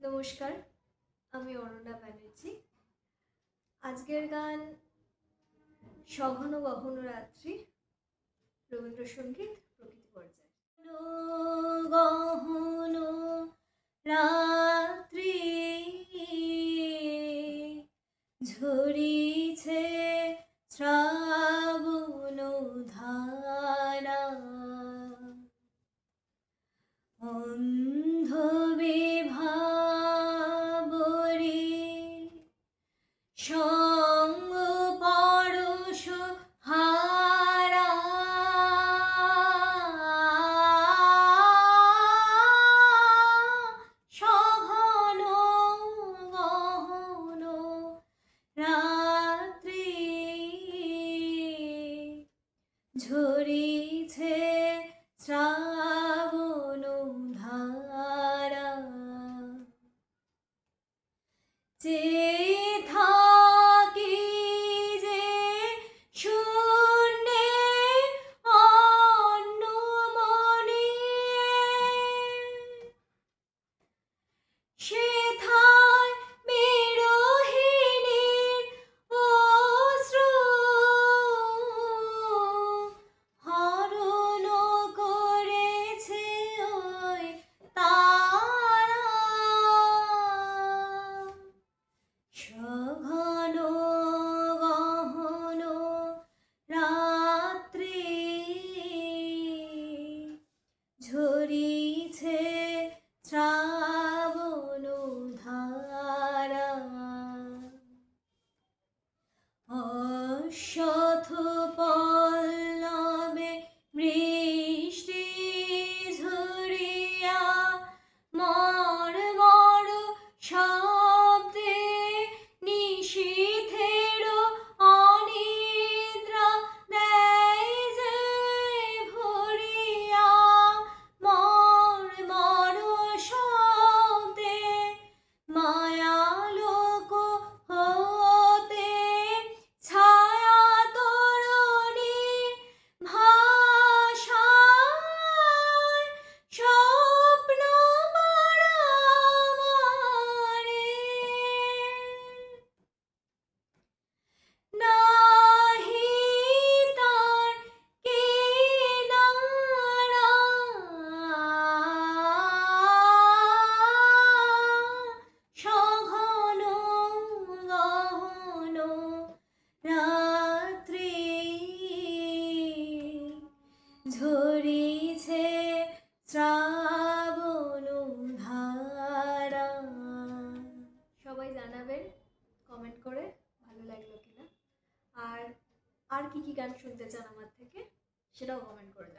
নমস্কার, আমি অরুণা ব্যানার্জি। আজকের গান সঘন গহন রাত্রি, রবীন্দ্রসঙ্গীত, প্রকৃতি পর্যায়ে। গহন রাত্রি ঝরিছে শ্রাবণ ধারা। ঝরিছে শ্রাবণ ঝরিছে শ্রাবণ ধারা। অশথ আর কি কি গান শুনতে চান আমার থেকে সেটাও কমেন্ট করে